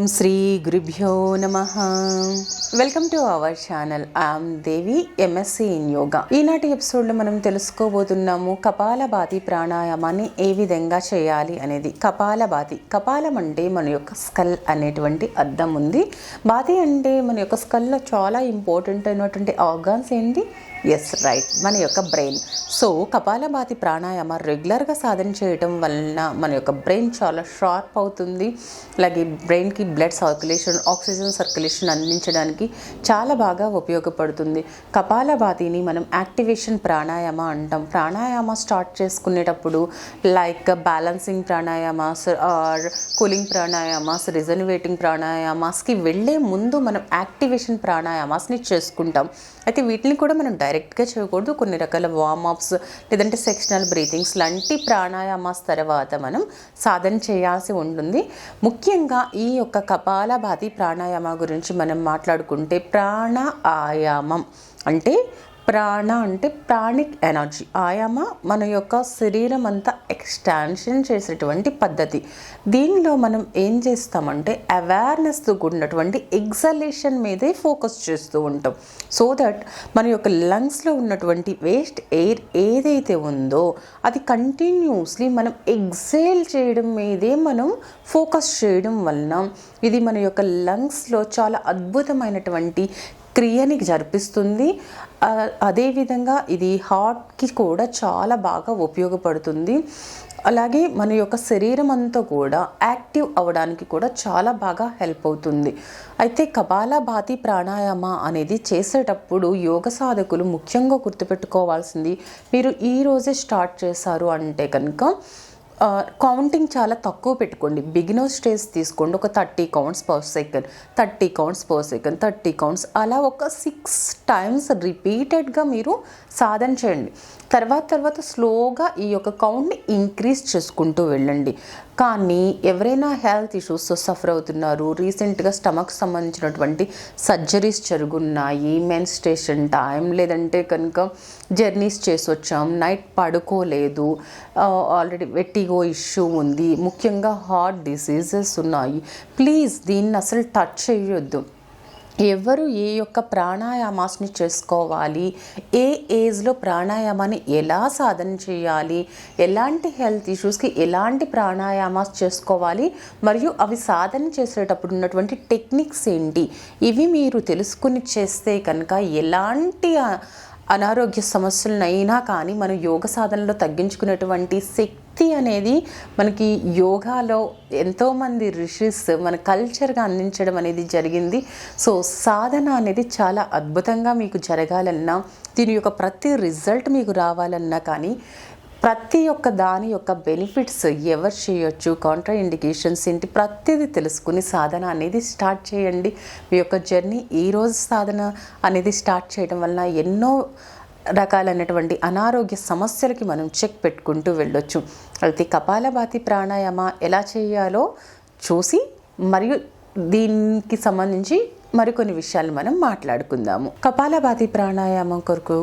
ఓం శ్రీ గురుభ్యో నమ. Welcome to our channel I'm Devi MSc in yoga ఈనాటి ఎపిసోడ్లో మనం తెలుసుకోబోతున్నాము కపాలభాతి ప్రాణాయామాన్ని ఏ విధంగా చేయాలి అనేది. కపాలభాతి కపాలం అంటే మన యొక్క స్కల్ అనేటువంటి అర్థం ఉంది. బాతి అంటే మన యొక్క స్కల్లో చాలా ఇంపార్టెంట్ అయినటువంటి ఆర్గాన్స్ ఏంటి? ఎస్ రైట్ మన యొక్క బ్రెయిన్ సో కపాలభాతి ప్రాణాయామ రెగ్యులర్గా సాధన చేయటం వలన మన యొక్క బ్రెయిన్ చాలా షార్ప్ అవుతుంది. అలాగే బ్రెయిన్కి బ్లడ్ సర్క్యులేషన్ ఆక్సిజన్ సర్క్యులేషన్ అందించడానికి చాలా బాగా ఉపయోగపడుతుంది. కపాలభాతిని మనం యాక్టివేషన్ ప్రాణాయామ అంటాం. ప్రాణాయామ స్టార్ట్ చేసుకునేటప్పుడు like balancing pranayamas or cooling pranayamas rejuvenating ప్రాణాయామాస్కి వెళ్ళే ముందు మనం యాక్టివేషన్ ప్రాణాయామాస్ని చేసుకుంటాం. అయితే వీటిని కూడా మనం డైరెక్ట్గా చేయకూడదు. కొన్ని రకాల వార్మప్స్ లేదంటే సెక్షనల్ బ్రీతింగ్స్ లాంటి ప్రాణాయామాస్ తర్వాత మనం సాధన చేయాల్సి ఉంటుంది. ముఖ్యంగా ఈ యొక్క కపాలభాతి ప్రాణాయామ గురించి మనం మాట్లాడుకుంటే ప్రాణ ఆయామం అంటే ప్రాణ అంటే ప్రాణిక్ ఎనర్జీ. ఆయామ మన యొక్క శరీరం అంతా ఎక్స్టాన్షన్ చేసేటువంటి పద్ధతి. దీనిలో మనం ఏం చేస్తామంటే అవేర్నెస్ ఉన్నటువంటి ఎగ్జలేషన్ మీదే ఫోకస్ చేస్తూ ఉంటాం. సో దట్ మన యొక్క లంగ్స్లో ఉన్నటువంటి వేస్ట్ ఎయిర్ ఏదైతే ఉందో అది కంటిన్యూస్లీ మనం ఎగ్జేల్ చేయడం మీదే మనం ఫోకస్ చేయడం వలన ఇది మన యొక్క లంగ్స్లో చాలా అద్భుతమైనటువంటి క్రియని జరిపిస్తుంది. అదేవిధంగా ఇది హార్ట్కి కూడా చాలా బాగా ఉపయోగపడుతుంది. అలాగే మన యొక్క శరీరం అంతా కూడా యాక్టివ్ అవ్వడానికి కూడా చాలా బాగా హెల్ప్ అవుతుంది. అయితే కపాలభాతి ప్రాణాయామ అనేది చేసేటప్పుడు యోగ సాధకులు ముఖ్యంగా గుర్తుపెట్టుకోవాల్సింది మీరు ఈరోజే స్టార్ట్ చేశారు అంటే కనుక కౌంటింగ్ చాలా తక్కువ పెట్టుకోండి. బిగినర్ స్టేజ్ తీసుకోండి. ఒక thirty counts per second thirty counts per second thirty counts అలా ఒక సిక్స్ టైమ్స్ రిపీటెడ్గా మీరు సాధన చేయండి. తర్వాత తర్వాత స్లోగా ఈ యొక్క కౌంట్ని ఇంక్రీజ్ చేసుకుంటూ వెళ్ళండి. కానీ ఎవరైనా హెల్త్ ఇష్యూస్తో సఫర్ అవుతున్నారు రీసెంట్గా స్టమక్ సంబంధించినటువంటి సర్జరీస్ జరుగున్నాయి మెన్స్ట్రేషన్ టైం లేదంటే కనుక జర్నీస్ చేసి వచ్చాం నైట్ పడుకోలేదు ఆల్రెడీ ఈగో ఇష్యూ ఉంది. ముఖ్యంగా హార్ట్ డిసీజెస్ ఉన్నాయి. ప్లీజ్ దీన్ని అసలు టచ్ చేయొద్దు. ఎవరు ఏ యొక్క ప్రాణాయామాస్ని చేసుకోవాలి? ఏ ఏజ్లో ప్రాణాయామాన్ని ఎలా సాధన చేయాలి? ఎలాంటి హెల్త్ ఇష్యూస్కి ఎలాంటి ప్రాణాయామాస్ చేసుకోవాలి? మరియు అవి సాధన చేసేటప్పుడు ఉన్నటువంటి టెక్నిక్స్ ఏంటి? ఇవి మీరు తెలుసుకుని చేస్తే కనుక ఎలాంటి అనారోగ్య సమస్యలనైనా కానీ మనం యోగ సాధనలో తగ్గించుకునేటువంటి శక్తి అనేది మనకి యోగాలో ఎంతోమంది రిషిస్ మన కల్చర్గా అందించడం అనేది జరిగింది. సో సాధన అనేది చాలా అద్భుతంగా మీకు జరగాలన్నా దీని యొక్క ప్రతి రిజల్ట్ మీకు రావాలన్నా కానీ ప్రతి ఒక్క దాని యొక్క బెనిఫిట్స్ ఎవరు చేయొచ్చు? కాంట్రా ఇండికేషన్స్ ఏంటి? ప్రతిదీ తెలుసుకుని సాధన అనేది స్టార్ట్ చేయండి. మీ యొక్క జర్నీ ఈ రోజు సాధన అనేది స్టార్ట్ చేయడం వలన ఎన్నో రకాలైనటువంటి అనారోగ్య సమస్యలకి మనం చెక్ పెట్టుకుంటూ వెళ్ళొచ్చు. అయితే కపాలభాతి ప్రాణాయామ ఎలా చేయాలో చూసి మరియు దీనికి సంబంధించి మరికొన్ని విషయాలు మనం మాట్లాడుకుందాము. కపాలభాతి ప్రాణాయామం కొరకు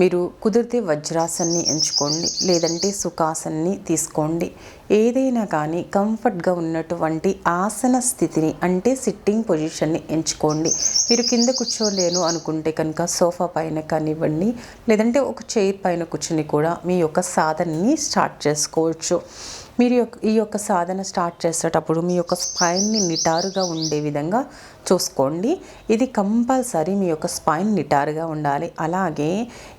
మీరు కుదిరితే వజ్రాసన్ని ఎంచుకోండి లేదంటే సుఖాసన్ని తీసుకోండి. ఏదైనా కానీ కంఫర్ట్గా ఉన్నటువంటి ఆసన స్థితిని అంటే సిట్టింగ్ పొజిషన్ని ఎంచుకోండి. మీరు కింద కూర్చోలేను అనుకుంటే కనుక సోఫా పైన కానివ్వండి లేదంటే ఒక చైర్ పైన కూర్చుని కూడా మీ యొక్క సాధనని స్టార్ట్ చేసుకోవచ్చు. మీరు యొక్క ఈ యొక్క సాధన స్టార్ట్ చేసేటప్పుడు మీ యొక్క స్పైన్ని నిటారుగా ఉండే విధంగా చూసుకోండి. ఇది కంపల్సరీ మీ యొక్క స్పైన్ నిటారుగా ఉండాలి. అలాగే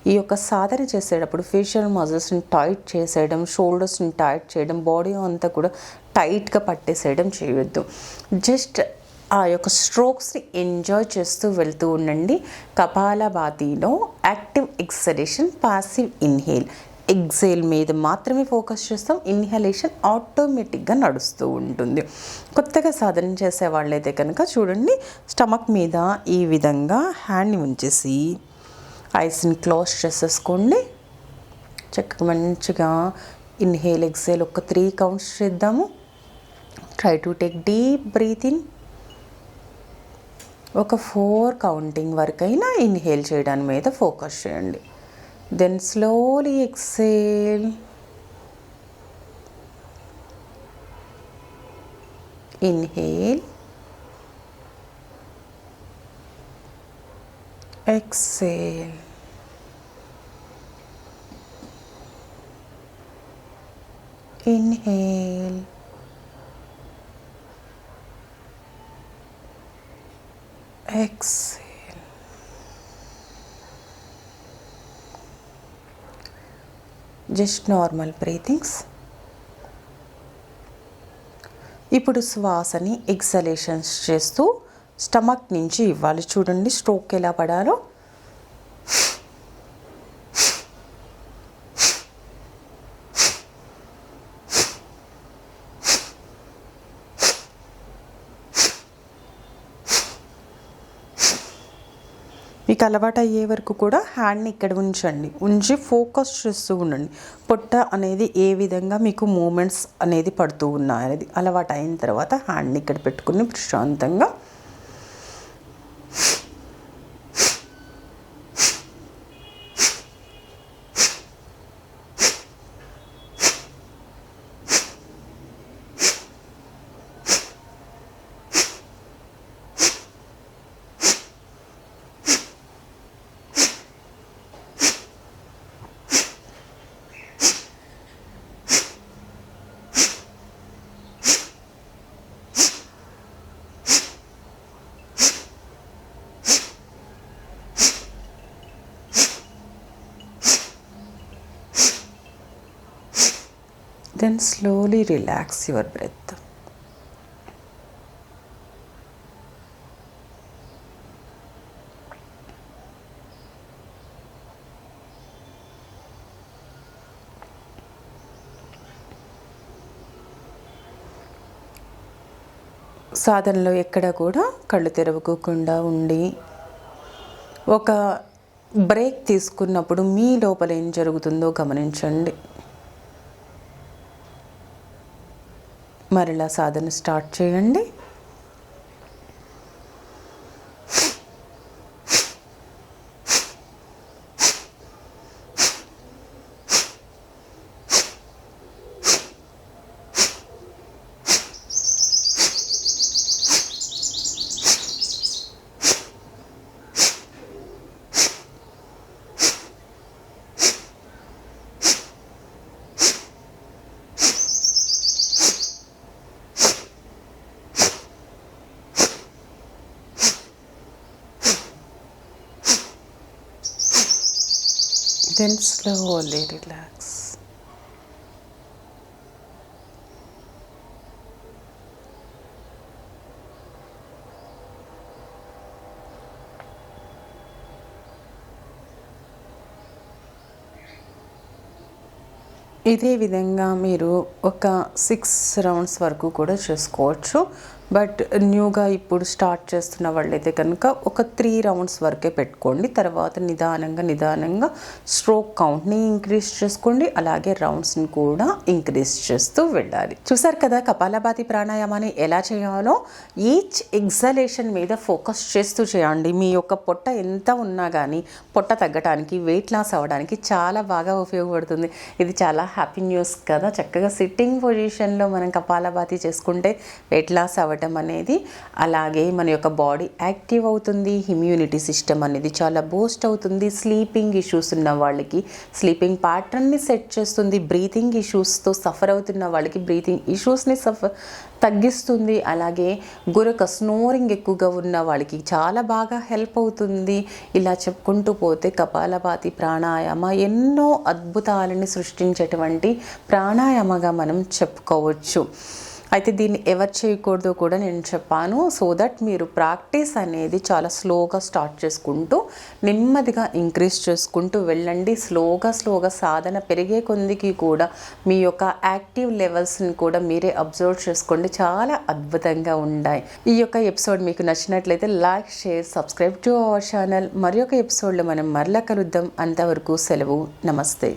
ఈ యొక్క సాధన చేసేటప్పుడు ఫేషియల్ మజిల్స్ని టైట్ చేసేయడం షోల్డర్స్ని టైట్ చేయడం బాడీ అంతా కూడా టైట్గా పట్టేసేయడం చేయొద్దు. జస్ట్ ఆ యొక్క స్ట్రోక్స్ని ఎంజాయ్ చేస్తూ వెళ్తూ ఉండండి. కపాలభాతిలో active exhalation passive inhale exhale మీద మాత్రమే ఫోకస్ చేస్తాం. ఇన్హలేషన్ ఆటోమేటిక్గా నడుస్తూ ఉంటుంది. కొత్తగా సాధన చేసే వాళ్ళైతే కనుక చూడండి స్టమక్ మీద ఈ విధంగా హ్యాండ్ని ఉంచేసి ఐస్ని క్లోజ్ చేసేసుకోండి. చక్కగా మంచిగా ఇన్హేల్ ఎగ్జేల్ ఒక త్రీ కౌంట్స్ చేద్దాము. Try to take deep breath in. ఒక ఫోర్ కౌంటింగ్ వరకైనా ఇన్హేల్ చేయడానికి మీద ఫోకస్ చేయండి. Then slowly exhale. Inhale. Exhale. Inhale. Exhale. Just normal breathings. ఇప్పుడు శ్వాసని ఎక్సలేషన్స్ చేస్తూ స్టమక్ నుంచి ఇవ్వాలి. చూడండి స్ట్రోక్ ఎలా పడాలో. మీకు అలవాటు అయ్యే వరకు కూడా హ్యాండ్ని ఇక్కడ ఉంచండి. ఉంచి ఫోకస్ చేస్తూ ఉండండి. పొట్ట అనేది ఏ విధంగా మీకు మూమెంట్స్ అనేది పడుతూ ఉన్నాయి అనేది అలవాటు అయిన తర్వాత హ్యాండ్ని ఇక్కడ పెట్టుకుని ప్రశాంతంగా then slowly relax your breath. సాధనలో ఎక్కడ కూడా కళ్ళు తెరవకోకుండా ఉండి ఒక బ్రేక్ తీసుకున్నప్పుడు మీ లోపల ఏం జరుగుతుందో గమనించండి మరలా సాధన స్టార్ట్ చేయండి. Then slowly relax. ఇదే విధంగా మీరు ఒక సిక్స్ రౌండ్స్ వరకు కూడా చేసుకోవచ్చు బట్ న్యూగా ఇప్పుడు స్టార్ట్ చేస్తున్న వాళ్ళైతే కనుక ఒక త్రీ రౌండ్స్ వరకే పెట్టుకోండి. తర్వాత నిదానంగా నిదానంగా స్ట్రోక్ కౌంట్ని ఇంక్రీజ్ చేసుకోండి. అలాగే రౌండ్స్ని కూడా ఇంక్రీజ్ చేస్తూ వెళ్ళాలి. చూసారు కదా కపాలభాతి ప్రాణాయామాన్ని ఎలా చేయాలో? ఈచ్ ఎగ్జలేషన్ మీద ఫోకస్ చేస్తూ చేయండి. మీ యొక్క పొట్ట ఎంత ఉన్నా కానీ పొట్ట తగ్గడానికి వెయిట్ లాస్ అవ్వడానికి చాలా బాగా ఉపయోగపడుతుంది. ఇది చాలా హ్యాపీ న్యూస్ కదా. చక్కగా సిట్టింగ్ పొజిషన్లో మనం కపాలభాతి చేసుకుంటే వెయిట్ లాస్ అవ్వటం అనేది అలాగే మన యొక్క బాడీ యాక్టివ్ అవుతుంది ఇమ్యూనిటీ సిస్టమ్ అనేది చాలా బూస్ట్ అవుతుంది. స్లీపింగ్ ఇష్యూస్ ఉన్న వాళ్ళకి స్లీపింగ్ ప్యాటర్న్ని సెట్ చేస్తుంది. బ్రీతింగ్ ఇష్యూస్తో సఫర్ అవుతున్న వాళ్ళకి బ్రీతింగ్ ఇష్యూస్ని సఫర్ తగ్గిస్తుంది. అలాగే గురక స్నోరింగ్ ఎక్కువగా ఉన్న వాళ్ళకి చాలా బాగా హెల్ప్ అవుతుంది. ఇలా చెప్పుకుంటూ పోతే కపాలపాతి ప్రాణాయామ ఎన్నో అద్భుతాలని సృష్టించేటువంటి ప్రాణాయామగా మనం చెప్పుకోవచ్చు. అయితే దీన్ని ఎవరు చేయకూడదో కూడా నేను చెప్పాను. సో దట్ మీరు ప్రాక్టీస్ అనేది చాలా స్లోగా స్టార్ట్ చేసుకుంటూ నెమ్మదిగా ఇంక్రీజ్ చేసుకుంటూ వెళ్ళండి. స్లోగా స్లోగా సాధన పెరిగే కొందికి కూడా మీ యొక్క యాక్టివ్ లెవెల్స్ని కూడా మీరే అబ్జర్వ్ చేసుకోండి. చాలా అద్భుతంగా ఉన్నాయి ఈ యొక్క ఎపిసోడ్ మీకు నచ్చినట్లయితే like share subscribe to our channel మరి ఒక ఎపిసోడ్లో మనం మరలా కలుద్దాం. అంతవరకు సెలవు. నమస్తే.